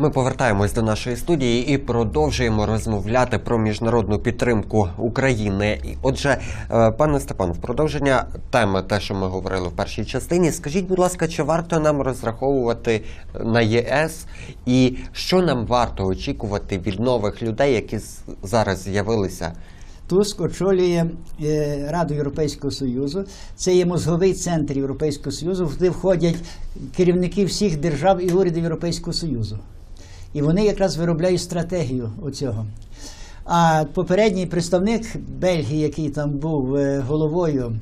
Ми повертаємось до нашої студії і продовжуємо розмовляти про міжнародну підтримку України. Отже, е, пане Степан, в продовження теми, те, що ми говорили в першій частині, скажіть, будь ласка, чи варто нам розраховувати на ЄС, і що нам варто очікувати від нових людей, які зараз з'явилися? Туск очолює е, Раду Європейського Союзу. Це є мозговий центр Європейського Союзу, куди входять керівники всіх держав і урядів Європейського Союзу. І вони якраз виробляють стратегію оцього. А попередній представник Бельгії, який там був е, головою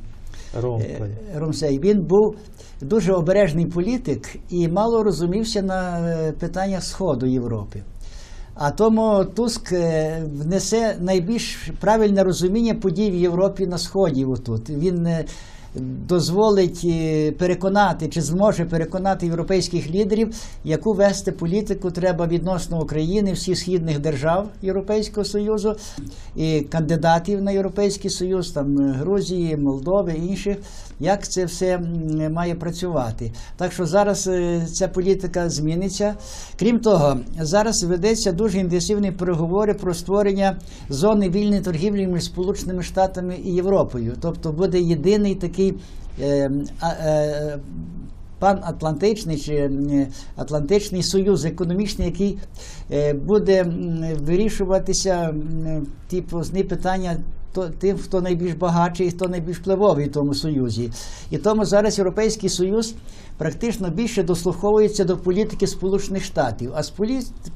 Е, Ромсей, він був дуже обережний політик і мало розумівся на питаннях Сходу Європи. А тому Туск е, внесе найбільш правильне розуміння подій в Європі на Сході. Отут. Він е, дозволить е, переконати чи зможе переконати європейських лідерів, яку вести політику треба відносно України, всіх східних держав Європейського Союзу і кандидатів на Європейський Союз, там е, Грузії, Молдови інших, як це все має працювати. Так що зараз е, ця політика зміниться. Крім того, зараз ведеться дуже інтенсивні переговори про створення зони вільної торгівлі між Сполученими Штатами і Європою. Тобто буде єдиний такий. Е, е, Панатлантичний чи м, Атлантичний союз економічний, який е, буде вирішуватися ті позні питання то- тим, хто найбільш багатший хто найбільш впливовий в тому союзі. І тому зараз Європейський Союз практично більше дослуховується до політики Сполучених Штатів. А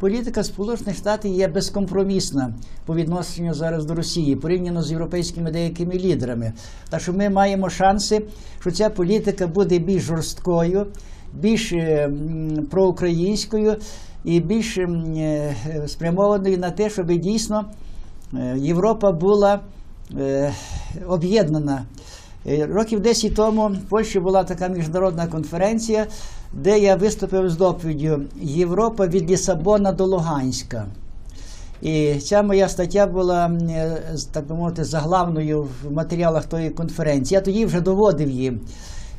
політика Сполучених Штатів є безкомпромісна по відношенню зараз до Росії, порівняно з європейськими деякими лідерами. Так що ми маємо шанси, що ця політика буде більш жорсткою, більш е, проукраїнською і більш е, спрямованою на те, щоб дійсно е, Європа була об'єднана. Е, Років 10 тому в Польщі була така міжнародна конференція, де я виступив з доповіддю Європа від Лісабона до Луганська. І ця моя стаття була, е, так би мовити, заглавною в матеріалах тої конференції. Я тоді вже доводив їм,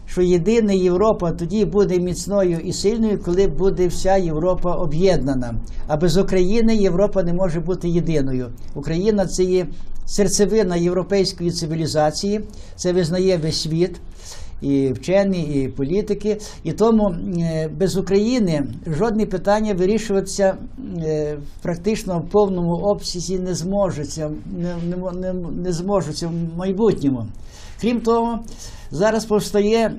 що єдина Європа тоді буде міцною і сильною, коли буде вся Європа об'єднана. А без України Європа не може бути єдиною. Україна це є серцевина європейської цивілізації, це визнає весь світ. І вчені, і політики, і тому е, без України жодне питання вирішуватися е, практично в повному обсязі не зможеться, не, не, не, зможеться в майбутньому. Крім того, зараз повстає,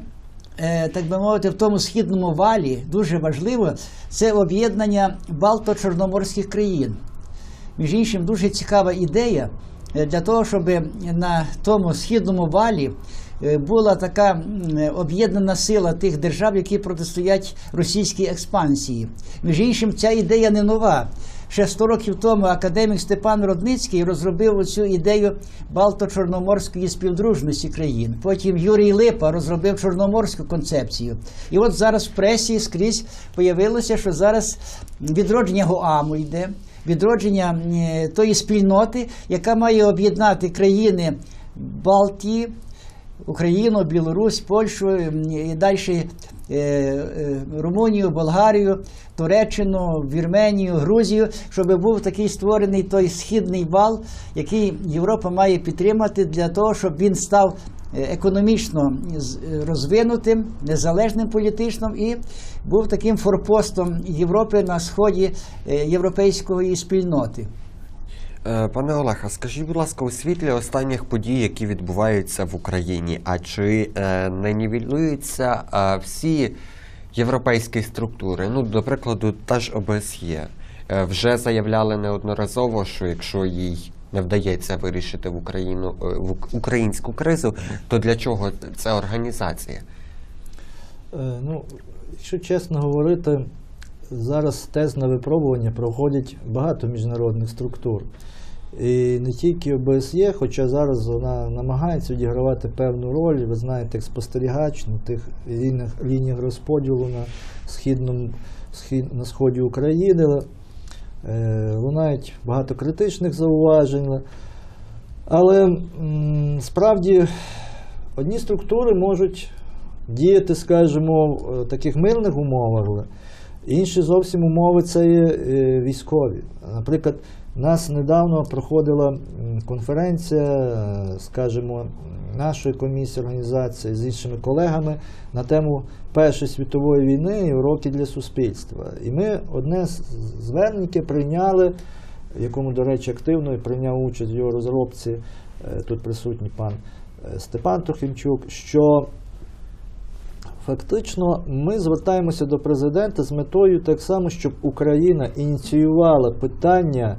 е, так би мовити, в тому східному валі дуже важливо це об'єднання Балто-Чорноморських країн. Між іншим, дуже цікава ідея для того, щоб на тому східному валі е, була така е, об'єднана сила тих держав, які протистоять російській експансії. Між іншим, ця ідея не нова. Ще 100 років тому академік Степан Родницький розробив цю ідею Балто-Чорноморської співдружності країн. Потім Юрій Липа розробив чорноморську концепцію. І от зараз в пресі скрізь появилося, що зараз відродження Гоаму йде відродження тої спільноти, яка має об'єднати країни Балтії, Україну, Білорусь, Польщу і далі Румунію, Болгарію, Туреччину, Вірменію, Грузію, щоб був такий створений той східний вал, який Європа має підтримати для того, щоб він став е, економічно е, розвинутим, незалежним політично і був таким форпостом Європи на сході е, європейської спільноти. Е, Пане Олег, скажіть, будь ласка, у світлі останніх подій, які відбуваються в Україні, а чи е, не нівелюються всі європейські структури? Ну, до прикладу, та ж ОБСЄ е, вже заявляли неодноразово, що якщо їй не вдається вирішити в Україну в українську кризу, то для чого ця організація? Ну, якщо чесно говорити, зараз тест на випробування проходять багато міжнародних структур. І не тільки ОБСЄ, хоча зараз вона намагається відігравати певну роль, ви знаєте, як спостерігач на тих лініях, лініях розподілу на, східному, схід, на сході України. Е, лунають багато критичних зауважень. Але м, справді одні структури можуть діяти, скажімо, в таких мирних умовах, інші зовсім умови це е, військові. Наприклад, нас недавно проходила конференція, е, скажімо, нашої комісії організації з іншими колегами на тему Першої світової війни і уроки для суспільства. І ми одне з звернень, прийняли, якому, до речі, активно і прийняв участь в його розробці, е, тут присутній пан Степан Трохимчук, що Фактично, ми звертаємося до президента з метою так само, щоб Україна ініціювала питання,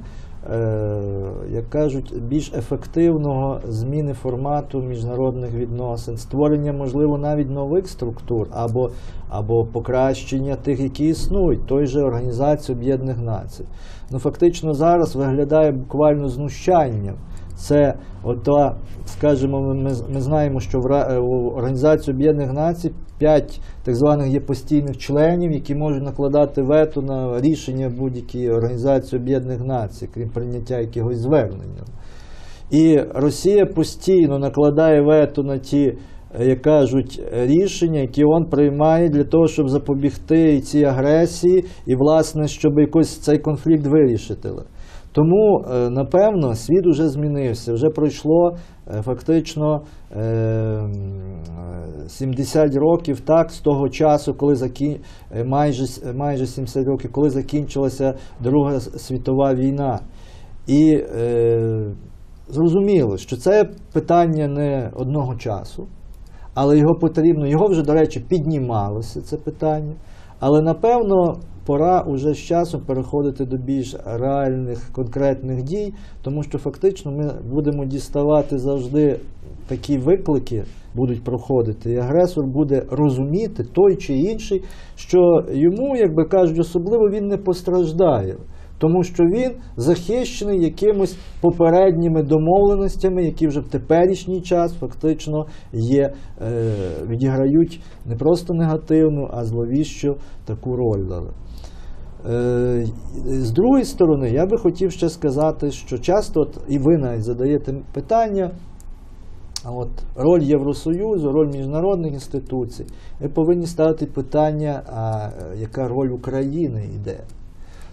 е, як кажуть, більш ефективного зміни формату міжнародних відносин, створення, можливо, навіть нових структур або, або покращення тих, які існують, той же Організації Об'єднаних Націй. Ну, фактично, зараз виглядає буквально знущанням. Це ота, скажімо, ми, ми, знаємо, що в, е, Організації Об'єднаних Націй п'ять так званих є постійних членів, які можуть накладати вето на рішення будь-якої організації Об'єднаних Націй, крім прийняття якогось звернення. І Росія постійно накладає вето на ті, е, як кажуть, рішення, які він приймає для того, щоб запобігти цій агресії, і, власне, щоб якось цей конфлікт вирішити. Тому, е, напевно, світ вже змінився. Вже пройшло е, фактично е, м, е, 70 років так, з того часу, коли закі... майже, майже 70 років, коли закінчилася Друга світова війна. І е, зрозуміло, що це питання не одного часу, але його потрібно, його вже, до речі, піднімалося це питання. Але напевно пора уже з часом переходити до більш реальних конкретних дій, тому що фактично ми будемо діставати завжди такі виклики, будуть проходити, і агресор буде розуміти той чи інший, що йому, як би кажуть, особливо він не постраждає. Тому що він захищений якимось попередніми домовленостями, які вже в теперішній час фактично є, е, відіграють не просто негативну, а зловіщу таку роль. дали. Е, з другої сторони, я би хотів ще сказати, що часто, от, і ви навіть задаєте питання, от роль Євросоюзу, роль міжнародних інституцій, ви повинні ставити питання, а яка роль України йде.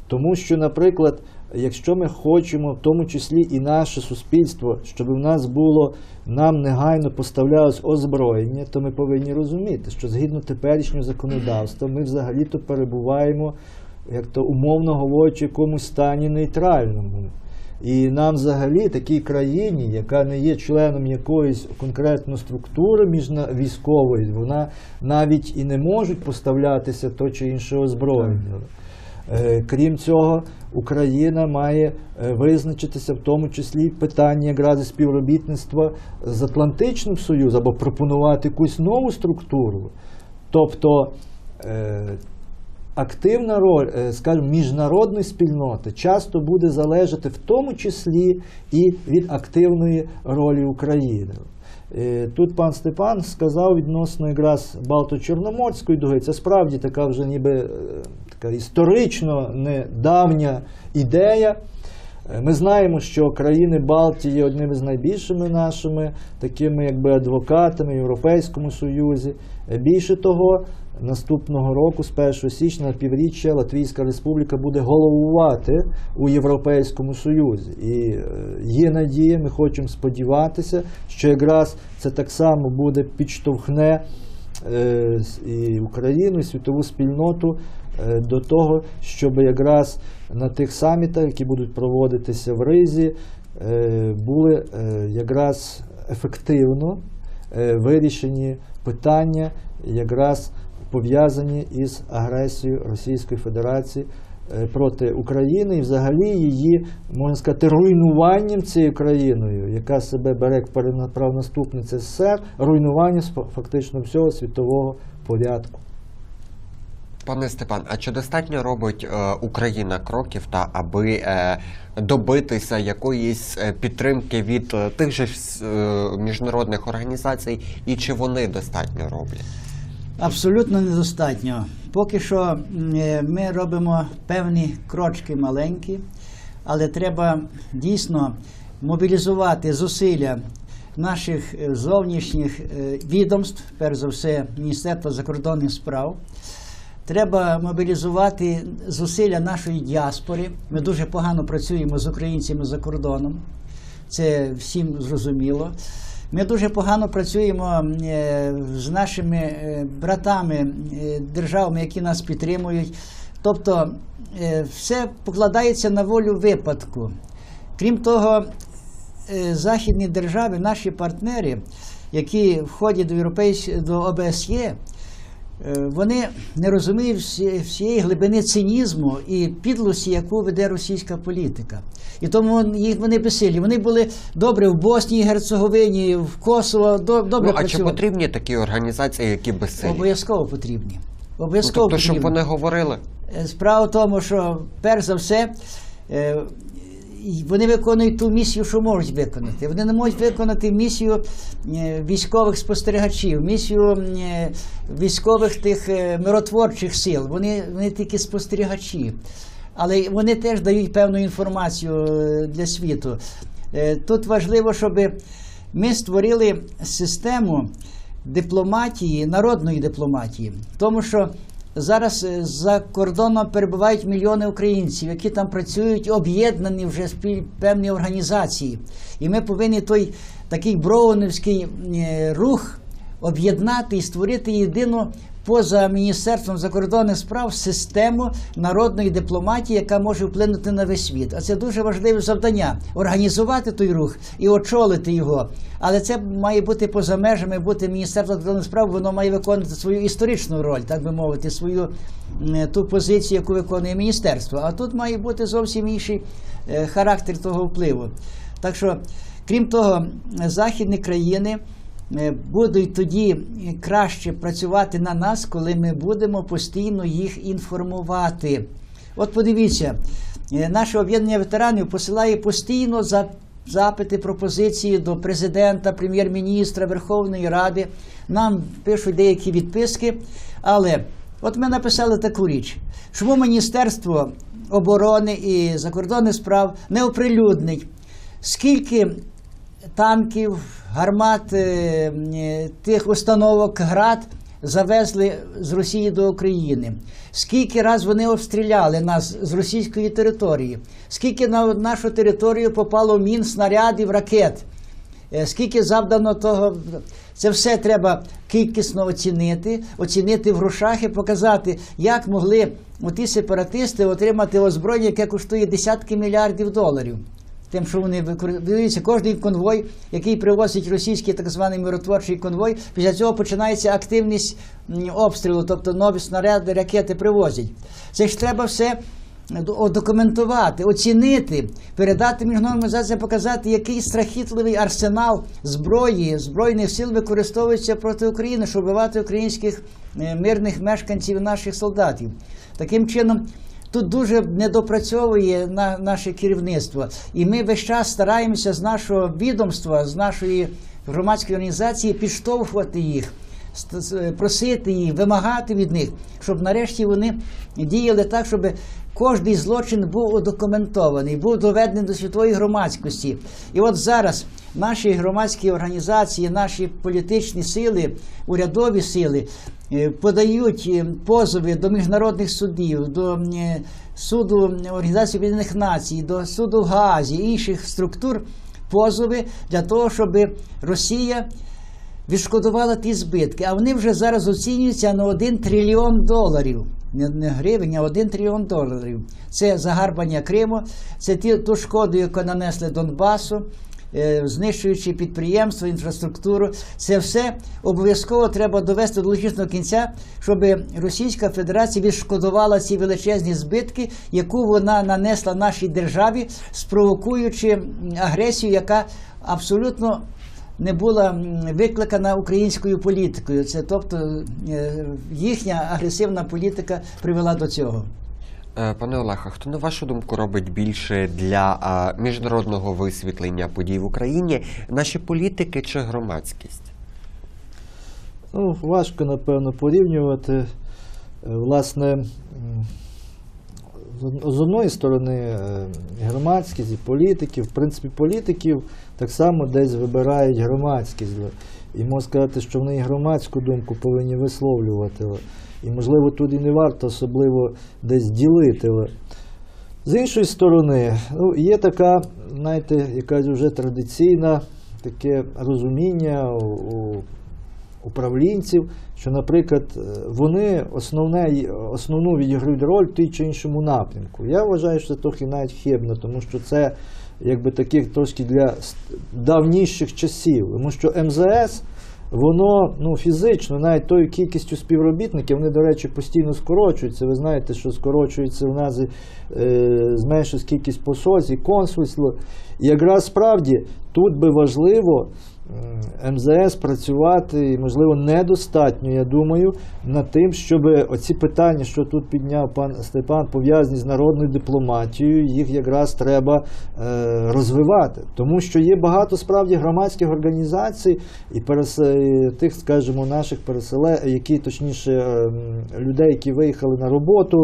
Тому що, наприклад, якщо ми хочемо, в тому числі і наше суспільство, щоб в нас було нам негайно поставлялось озброєння, то ми повинні розуміти, що згідно теперішнього законодавства ми взагалі-то перебуваємо, як то умовно говорячи, якомусь стані нейтральному. І нам взагалі такій країні, яка не є членом якоїсь конкретної структури міжна- військової, вона навіть і не можуть поставлятися то чи інше озброєння. Е, Крім цього, Україна має е, визначитися в тому числі питання якраз співробітництва з Атлантичним Союзом або пропонувати якусь нову структуру. Тобто е, активна роль, е, скажімо, міжнародної спільноти часто буде залежати в тому числі і від активної ролі України. Е, Тут пан Степан сказав відносно якраз Балто-Чорноморської дуги. Це справді така вже ніби е, така історично недавня ідея. Ми знаємо, що країни Балтії є одними з найбільшими нашими такими якби адвокатами в Європейському Союзі. Більше того, наступного року, з 1 січня півріччя Латвійська Республіка буде головувати у Європейському Союзі. І е, є надія, ми хочемо сподіватися, що якраз це так само буде підштовхне е, і Україну, і світову спільноту е, до того, щоб якраз на тих самітах, які будуть проводитися в Ризі, були якраз ефективно вирішені питання, якраз пов'язані із агресією Російської Федерації е, проти України і взагалі її, можна сказати, руйнуванням цією країною, яка себе бере як правонаступниця СССР, руйнування фактично всього світового порядку. Пане Степан, а чи достатньо робить е, Україна кроків та аби е, добитися якоїсь е, підтримки від е, тих же е, міжнародних організацій, і чи вони достатньо роблять? Абсолютно недостатньо. Поки що е, ми робимо певні крочки маленькі, але треба дійсно мобілізувати зусилля наших е, зовнішніх е, відомств, перш за все, Міністерства закордонних справ. Треба мобілізувати зусилля нашої діаспори. Ми дуже погано працюємо з українцями за кордоном. Це всім зрозуміло. Ми дуже погано працюємо е, з нашими е, братами, е, державами, які нас підтримують. Тобто все покладається на волю випадку. Крім того, західні держави, наші партнери, які входять до Європейсь... до ОБСЄ, вони не розуміють всієї глибини цинізму і підлості, яку веде російська політика. І тому їх вони безсилі. Вони були добре в Боснії, Герцеговині, в до- добре Ну, а чи потрібні такі організації, які безсилі? Обов'язково потрібні. Ну, Обов'язково тобто, щоб потрібні. вони говорили. Е, Справа в тому, що перш за все е, вони виконують ту місію, що можуть виконати. Вони не можуть виконати місію е, військових спостерігачів, місію військових тих миротворчих сил. Вони, вони тільки спостерігачі. Але вони теж дають певну інформацію е, для світу. Е, Тут важливо, щоб ми створили систему дипломатії, народної дипломатії, тому що зараз е, за кордоном перебувають мільйони українців, які там працюють об'єднані вже спіль певні організації. І ми повинні той такий броунівський рух об'єднати і створити єдину поза Міністерством закордонних справ систему народної дипломатії, яка може вплинути на весь світ. А це дуже важливе завдання організувати той рух і очолити його. Але це має бути поза межами, бути Міністерство закордонних справ, воно має виконувати свою історичну роль, так би мовити, свою ту позицію, яку виконує міністерство. А тут має бути зовсім інший е, характер того впливу. Так що, крім того, західні країни е, будуть тоді краще працювати на нас, коли ми будемо постійно їх інформувати. От подивіться, е, наше об'єднання ветеранів посилає постійно за запити, пропозиції до президента, прем'єр-міністра, Верховної Ради. Нам пишуть деякі відписки. Але от ми написали таку річ, чому Міністерство оборони і закордонних справ не оприлюднить, скільки танків, гармат, е, е, тих установок ГРАД завезли з Росії до України. Скільки раз вони обстріляли нас з російської території? Скільки на нашу територію попало мін, снарядів, ракет? Е, Скільки завдано того, це все треба кількісно оцінити, оцінити в грошах і показати, як могли ті сепаратисти отримати озброєння, яке коштує десятки мільярдів доларів. Тим, що вони використовуються, кожний конвой, який привозить російський так званий миротворчий конвой, після цього починається активність обстрілу, тобто нові снаряди, ракети привозять. Це ж треба все до- документувати, оцінити, передати міжнародним організаціям, показати, який страхітливий арсенал зброї, збройних сил використовується проти України, щоб вбивати українських е, мирних мешканців і наших солдатів. Таким чином. Тут дуже недопрацьовує на, наше керівництво, і ми весь час стараємося з нашого відомства, з нашої громадської організації підштовхувати їх, просити їх, вимагати від них, щоб нарешті вони діяли так, щоб кожний злочин був удокументований, був доведений до світової громадськості. І от зараз наші громадські організації, наші політичні сили, урядові сили е, подають е, позови до міжнародних судів, до е, суду Організації Об'єднаних Націй, до суду в Гаазі, інших структур позови для того, щоб Росія відшкодувала ті збитки. А вони вже зараз оцінюються на 1 трильйон доларів. Не, гривень, а 1 трильйон доларів. Це загарбання Криму, це ті, ту шкоду, яку нанесли Донбасу, е, знищуючи підприємства, інфраструктуру. Це все обов'язково треба довести до логічного кінця, щоб Російська Федерація відшкодувала ці величезні збитки, яку вона нанесла нашій державі, спровокуючи агресію, яка абсолютно не була викликана українською політикою. Це тобто е, їхня агресивна політика привела до цього. Е, Пане Олег, а хто на вашу думку робить більше для а, міжнародного висвітлення подій в Україні? Наші політики чи громадськість? Ну, важко, напевно, порівнювати. Е, Власне, з од- одної сторони е, громадськість і політиків, в принципі, політиків так само десь вибирають громадськість. І можна сказати, що вони і громадську думку повинні висловлювати. І, можливо, тут і не варто особливо десь ділити. З іншої сторони, ну, є така, знаєте, якась вже традиційна таке розуміння у управлінців, що, наприклад, е, вони основне, основну відіграють роль в тій чи іншому напрямку. Я вважаю, що це трохи навіть хибно, тому що це якби таких трошки для давніших часів. Тому що МЗС, воно ну, фізично, навіть тою кількістю співробітників, вони, до речі, постійно скорочуються. Ви знаєте, що скорочується в нас е, зменшується кількість посольств і консульств. І якраз справді тут би важливо МЗС працювати, можливо, недостатньо, я думаю, над тим, щоб оці питання, що тут підняв пан Степан, пов'язані з народною дипломатією, їх якраз треба е, розвивати. Тому що є багато справді громадських організацій і пересе- тих, скажімо, наших переселе, які точніше е, людей, які виїхали на роботу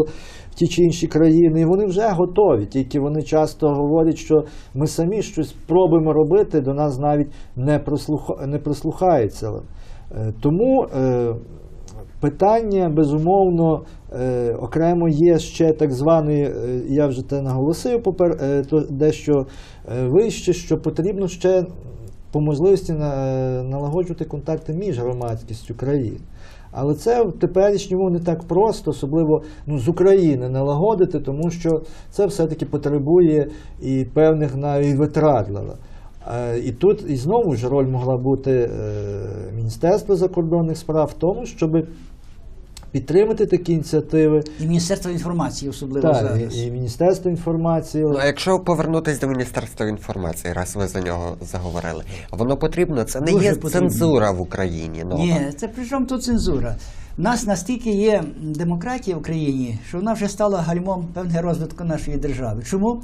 ті чи інші країни, і вони вже готові. Тільки вони часто говорять, що ми самі щось пробуємо робити, до нас навіть не, прослуха... не прислухаються. Е, Тому е, питання, безумовно, е, окремо є ще так званий, е, я вже те наголосив, попер, дещо вище, що потрібно ще по можливості на- налагоджувати контакти між громадськістю країн. Але це в теперішньому не так просто, особливо ну, з України налагодити, тому що це все-таки потребує і певних навіть витрат. Е, І тут і знову ж роль могла бути е, Міністерства закордонних справ в тому, щоб підтримати такі ініціативи, І Міністерство інформації особливо так, зараз. і, і Міністерство інформації. Ну, а якщо повернутися до Міністерства інформації, раз ви за нього заговорили, воно потрібно, це не Дуже є потрібно. цензура в Україні. Ну, Ні, це при чому тут цензура? У нас настільки є демократія в країні, що вона вже стала гальмом певного розвитку нашої держави. Чому?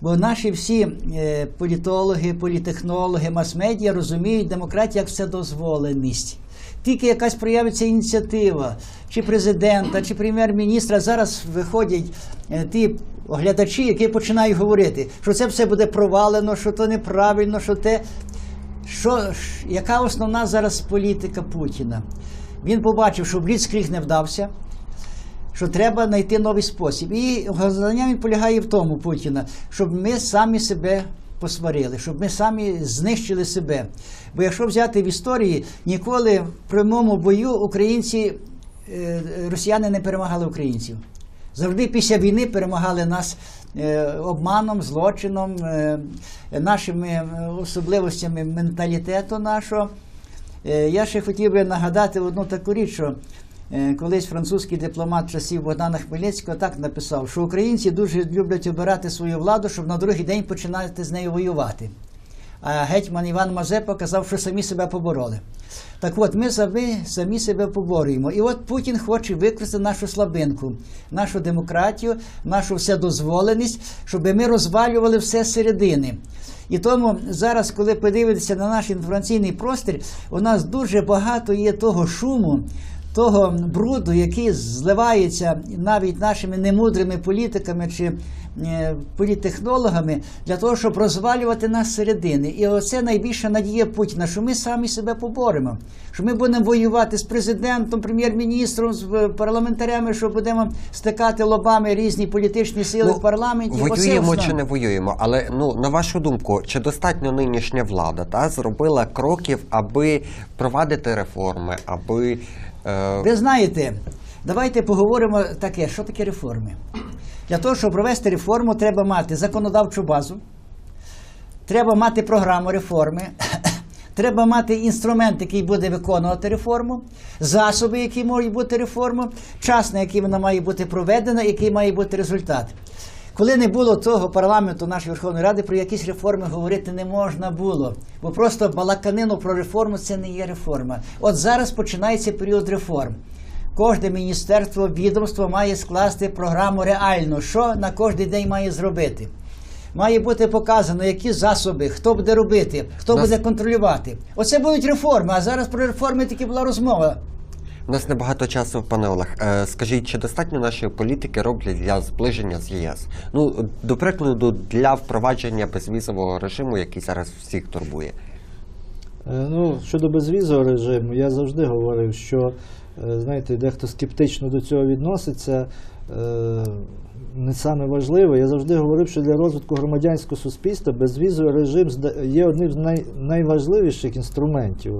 Бо наші всі е, політологи, політехнологи, мас-медіа розуміють демократію як вседозволеність. Тільки якась проявиться ініціатива, чи президента, чи прем'єр-міністра, зараз виходять е, ті оглядачі, які починають говорити, що це все буде провалено, що то неправильно, що те. Що, яка основна зараз політика Путіна? Він побачив, що Бліцкріг не вдався, що треба знайти новий спосіб. І завдання він полягає в тому, Путіна, щоб ми самі себе посварили, щоб ми самі знищили себе. Бо якщо взяти в історії, ніколи в прямому бою українці, е, росіяни не перемагали українців. Завжди після війни перемагали нас е, обманом, злочином, е, нашими особливостями менталітету нашого. Я ще хотів би нагадати одну таку річ, що колись французький дипломат часів Богдана Хмельницького так написав, що українці дуже люблять обирати свою владу, щоб на другий день починати з нею воювати. А гетьман Іван Мазепа казав, що самі себе побороли. Так от, ми самі, самі себе поборюємо. І от Путін хоче використати нашу слабинку, нашу демократію, нашу вседозволеність, щоб ми розвалювали все середини. І тому зараз, коли подивитися на наш інформаційний простір, у нас дуже багато є того шуму, того бруду, який зливається навіть нашими немудрими політиками чи е, політтехнологами для того, щоб розвалювати нас середини. І оце найбільша надія Путіна, що ми самі себе поборемо, що ми будемо воювати з президентом, прем'єр-міністром, з е, парламентарями, що будемо стикати лобами різні політичні сили в парламенті. Воюємо чи не воюємо, але ну на вашу думку, чи достатньо нинішня влада та зробила кроків, аби провадити реформи, аби Ви знаєте, давайте поговоримо таке, що таке реформи. Для того, щоб провести реформу, треба мати законодавчу базу, треба мати програму реформи, треба мати інструмент, який буде виконувати реформу, засоби, які можуть бути реформою, час, на який вона має бути проведена, який має бути результат. Коли не було того парламенту нашої Верховної Ради, про якісь реформи говорити не можна було. Бо просто балаканину про реформу це не є реформа. От зараз починається період реформ. Кожне міністерство, відомство має скласти програму реально, що на кожен день має зробити. Має бути показано, які засоби, хто буде робити, хто Нас- буде контролювати. Оце будуть реформи. А зараз про реформи тільки була розмова. У нас небагато часу, пане Олег. Е, Скажіть, чи достатньо нашої політики роблять для зближення з ЄС? Ну, до прикладу, для впровадження безвізового режиму, який зараз всіх турбує. Е, Ну, щодо безвізового режиму, я завжди говорив, що е, знаєте, дехто скептично до цього відноситься. Не саме важливе. Я завжди говорив, що для розвитку громадянського суспільства безвізовий режим є одним з най- найважливіших інструментів.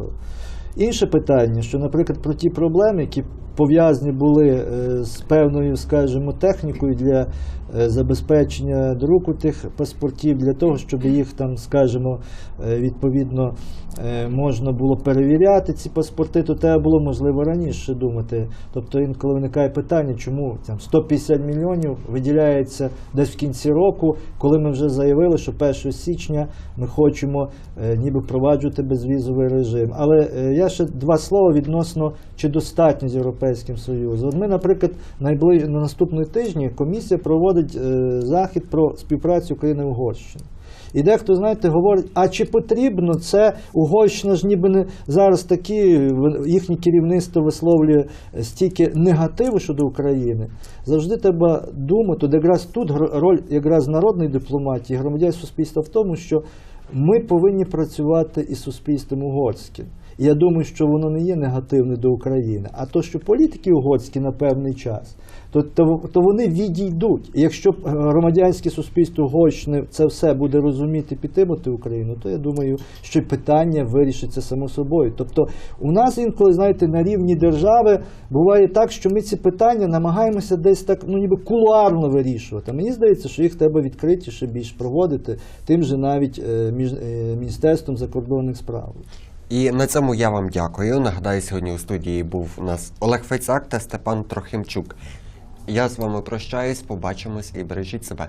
Інше питання, що, наприклад, про ті проблеми, які пов'язані були е, з певною, скажімо, технікою для забезпечення друку тих паспортів, для того, щоб їх там, скажімо, е, відповідно е, можна було перевіряти ці паспорти, то треба було можливо раніше думати. Тобто інколи виникає питання, чому там 150 мільйонів виділяється десь в кінці року, коли ми вже заявили, що 1 січня ми хочемо е, ніби впроваджувати безвізовий режим. Але е, я ще два слова відносно чи достатньо з Європейським Союзом. От ми, наприклад, найближ... на наступний тижні комісія проводить е, захід про співпрацю України Угорщини. І дехто, знаєте, говорить, а чи потрібно це Угорщина ж ніби не зараз такі їхнє керівництво висловлює стільки негативу щодо України. Завжди треба думати, от якраз тут роль якраз народної дипломатії, громадянського суспільства в тому, що ми повинні працювати із суспільством угорським. Я думаю, що воно не є негативне до України. А то, що політики угорські на певний час, то, то, то вони відійдуть. І якщо е, громадянське суспільство Угорщини це все буде розуміти, підтримати Україну, то я думаю, що питання вирішиться само собою. Тобто, у нас інколи, знаєте, на рівні держави буває так, що ми ці питання намагаємося десь так, ну ніби кулуарно вирішувати. Мені здається, що їх треба відкритіше більш проводити, тим же навіть е, між е, міністерством закордонних справ. І на цьому я вам дякую. Нагадаю, сьогодні у студії був у нас Олег Фейцак та Степан Трохимчук. Я з вами прощаюсь, побачимось і бережіть себе.